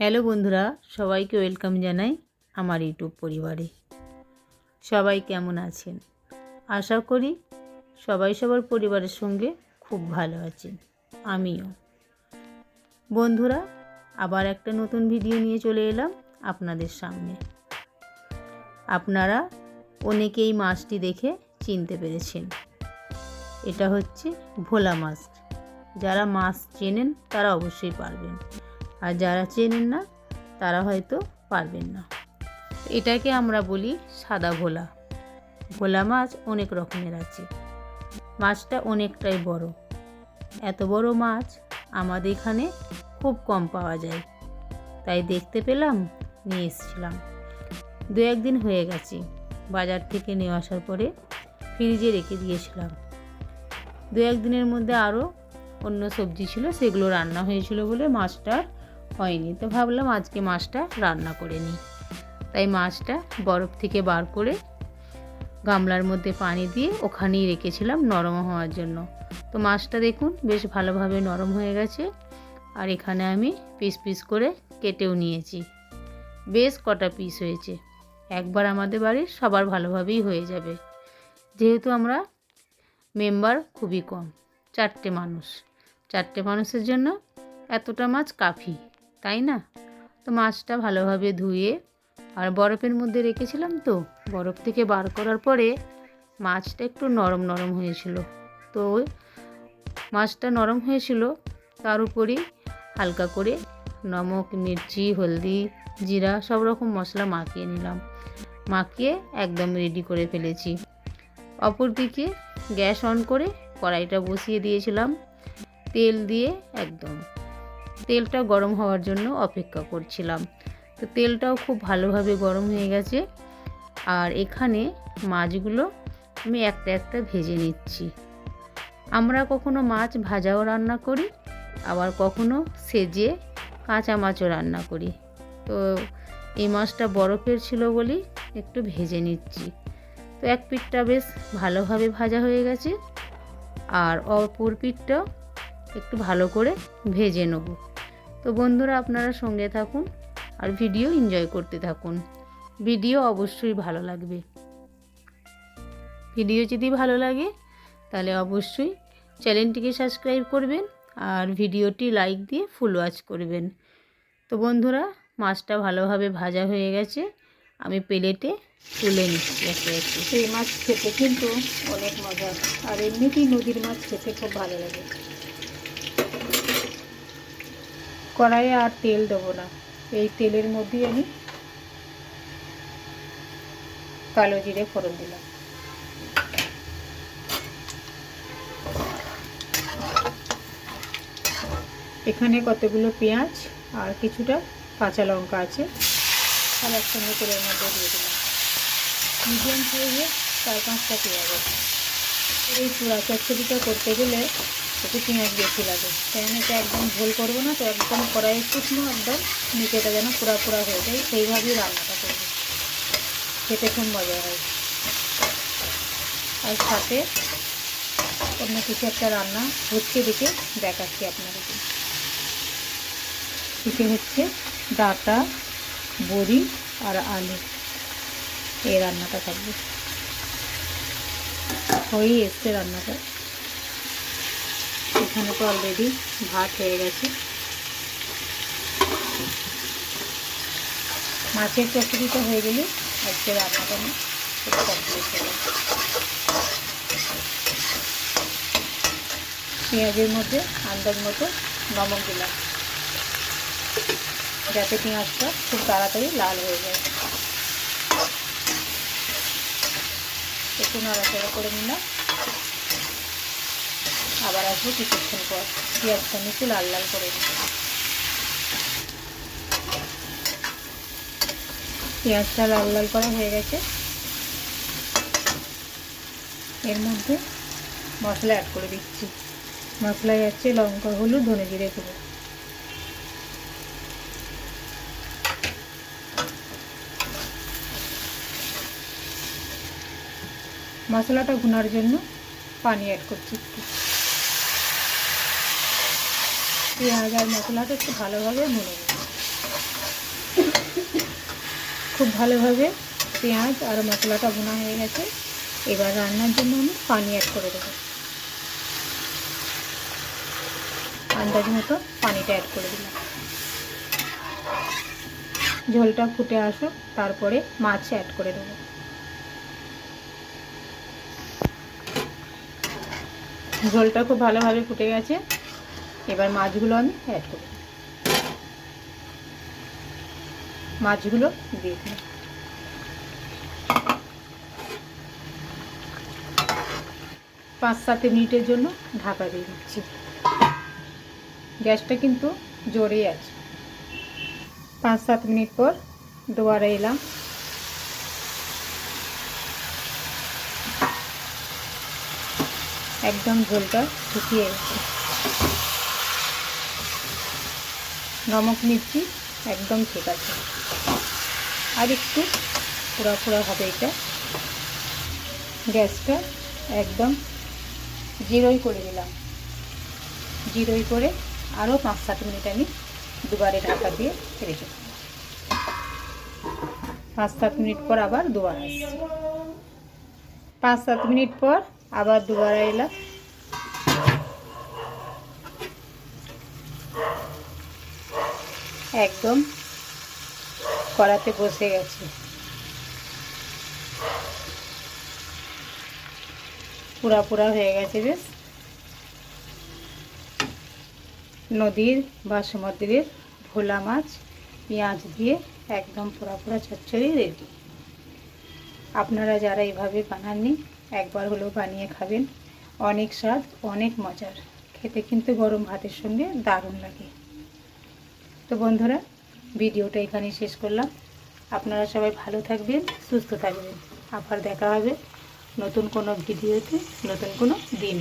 Hello বন্ধুরা, সবাইকে welcome জানাই আমার ইউটিউব পরিবারে। সবাই কেমন আছেন? আশা করি সবাই সবার পরিবারের সঙ্গে খুব ভালো আছেন, আমিও। বন্ধুরা, আবার একটা নতুন ভিডিও নিয়ে চলে এলাম আপনাদের সামনে। আপনারা অনেকেই মাছটি দেখে চিনতে পেরেছেন। এটা হচ্ছে ভোলা মাছ। যারা মাছ চেনেন, তারা অবশ্যই পারবেন। আর যারা চেনেন না, তারা হয়তো পারবেন না। এটাকে আমরা বলি সাদা ভোলা ভোলা মাছ অনেক রকমের আছে। মাছটা অনেকটাই বড়। এত বড় মাছ আমাদের এখানে খুব কম পাওয়া যায়। তাই দেখতে পেলাম, নিয়ে এসেছিলাম। দু একদিন হয়ে গেছে। বাজার থেকে নিয়ে আসার পরে ফ্রিজে রেখে দিয়েছিলাম। দু একদিনের মধ্যে আরও অন্য সবজি ছিল, সেগুলো রান্না হয়েছিল বলে মাছটা আর হয়নি। তো ভাবলাম আজকে মাছটা রান্না করে নিই। তাই মাছটা বরফ থেকে বার করে গামলার মধ্যে পানি দিয়ে ওখানেই রেখেছিলাম নরম হওয়ার জন্য। তো মাছটা দেখুন বেশ ভালোভাবে নরম হয়ে গেছে আর এখানে আমি পিস পিস করে কেটেও নিয়েছি। বেশ কটা পিস হয়েছে। একবার আমাদের বাড়ির সবার ভালোভাবেই হয়ে যাবে। যেহেতু আমরা মেম্বার খুবই কম, চারটে মানুষ। চারটে মানুষের জন্য এতটা মাছ কাফি। তাই না? তো মাছটা ভালোভাবে ধুয়ে আর বরফের মধ্যে রেখেছিলাম তো। বরফ থেকে বার করার পরে মাছটা একটু নরম নরম হয়েছিল। তো মাছটা নরম হয়েছিল, তার উপরই হালকা করে নমক, মির্চি, হলদি, জিরা সব রকম মশলা মাখিয়ে নিলাম। মাখিয়ে একদম রেডি করে ফেলেছি। অপরদিকে গ্যাস অন করে কড়াইটা বসিয়ে দিয়েছিলাম। তেল দিয়ে একদম তেলটা গরম হওয়ার জন্য অপেক্ষা করছিলাম। তো তেলটাও খুব ভালোভাবে গরম হয়ে গেছে। আর এখানে মাছগুলো আমি একটা একটা ভেজে নিচ্ছি। আমরা কখনো মাছ ভাজাও রান্না করি, আবার কখনো সেজে কাঁচা মাছও রান্না করি। তো এই মাছটা বরফের ছিল বলেই একটু ভেজে নিচ্ছি। তো এক পিঠটা বেশ ভালোভাবে ভাজা হয়ে গেছে। আর অপর পিঠটাও একটু ভালো করে ভেজে নেব। তো বন্ধুরা আপনারা সঙ্গে থাকুন আর ভিডিও এনজয় করতে থাকুন। ভিডিও অবশ্যই ভালো লাগবে। ভিডিও যদি ভালো লাগে, তাহলে অবশ্যই চ্যানেলটিকে সাবস্ক্রাইব করবেন আর ভিডিওটি লাইক দিয়ে ফুল ওয়াচ করবেন। তো বন্ধুরা, মাছটা ভালোভাবে ভাজা হয়ে গেছে। আমি প্লেটে তুলে নিচ্ছি একে একে সেই মাছ খেতে কিন্তু অনেক মজা। আর এমনিতেই নদীর মাছ খেতে খুব ভালো লাগে। কড়াইয়ে আর তেল দেবো না। এই তেলের মধ্যেই আমি কালো জিরে ফোড়ন দিলাম। এখানে কতগুলো পেঁয়াজ আর কিছুটা কাঁচা লঙ্কা আছে আর একসঙ্গে তেলের মধ্যে দিয়ে দিলাম। মিডিয়াম চার পাঁচটা পেঁয়াজ আছে। এই চূড়া চচ্চড়িটা করতে গেলে একটু পেঁয়াজ বেশি লাগে তাই এটা একদম ঝোল করব না, তো একদম কড়াই শুকনো একদম নিচেটা যেন পুরা পুরা হয়ে যায়। সেইভাবেই রান্নাটা করব। খেতে খুব মজা হয়। আর সাথে অন্য কিছু একটা রান্না হচ্ছে দেখে দেখাচ্ছি আপনাদেরকে। এটি হচ্ছে ডাটা, বড়ি আর আলু। এই রান্নাটা থাকবে। হয়েই এসছে রান্নাটা। এখানে তো অলরেডি ভাত হয়ে গেছে। মাছের চচড়িটা হয়ে গেলে। আজকে রান্নাটা আমি কমপ্লিট পেঁয়াজের মধ্যে আন্দাজ মতো নমক দিলাম। যাতে পেঁয়াজটা খুব তাড়াতাড়ি লাল হয়ে যায়। একটু নাড়াচাড়া করে নিলাম। আবার আসব কিছুক্ষণ পর। পেঁয়াজটা একটু লাল লাল করে পেঁয়াজটা লাল লাল করা হয়ে গেছে। এর মধ্যে মশলা অ্যাড করে দিচ্ছি। মশলায় যাচ্ছে লঙ্কা, হলুদ, ধনে জিরে গুঁড়ো। মশলাটা ভুনার জন্য পানি অ্যাড করছি একটু। পেঁয়াজ আর মশলাটা একটু ভালোভাবে ভুনে খুব ভালোভাবে পেঁয়াজ আর মশলাটা ভুনা হয়ে গেছে। এবার রান্নার জন্য আমি পানি অ্যাড করে দেবো। আন্দাজ মতো পানিটা অ্যাড করে দিলাম। ঝোলটা ফুটে আসুক, তারপরে মাছ অ্যাড করে দেবো। ঝোলটা খুব ভালোভাবে ফুটে গেছে। এবার মাছগুলো আমি অ্যাড করব। মাছগুলো দিয়ে দিলাম। পাঁচ সাত মিনিটের জন্য ঢাকা দিয়ে দিচ্ছি। গ্যাসটা কিন্তু জোরেই আছে। পাঁচ সাত মিনিট পর দুবারা এলাম। একদম ঝোলটা শুকিয়ে গেছে। নমক মির্চি একদম ঠিক আছে। আর একটু পোড়া পোড়া হবে এটা। গ্যাসটা একদম জিরোই করে দিলাম জিরোই করে আরও পাঁচ সাত মিনিট আমি দুবারে ঢাকা দিয়ে রেখে। পাঁচ সাত মিনিট পর আবার দুবার আসছি। পাঁচ সাত মিনিট পর আবার দুবার এলাম। একদম কড়াতে বসে গেছে। পুরা পুরা হয়ে গেছে বেশ। নদীর বা সমুদ্রের ভোলা মাছ, পেঁয়াজ দিয়ে একদম পুরা পুরা চচ্চড়ি রেডি আপনারা যারা এইভাবে বানাননি, একবার হলেও বানিয়ে খাবেন। অনেক স্বাদ, অনেক মজার। খেতে কিন্তু গরম ভাতের সঙ্গে দারুণ লাগে। তো বন্ধুরা, ভিডিওটা এখানে শেষ করলাম। আপনারা সবাই ভালো থাকবেন, সুস্থ থাকবেন। আবার দেখা হবে নতুন কোনো ভিডিওতে, নতুন কোনো দিন।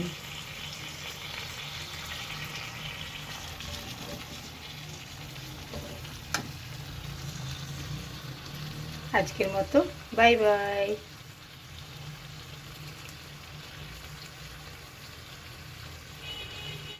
আজকের মতো, বাই বাই।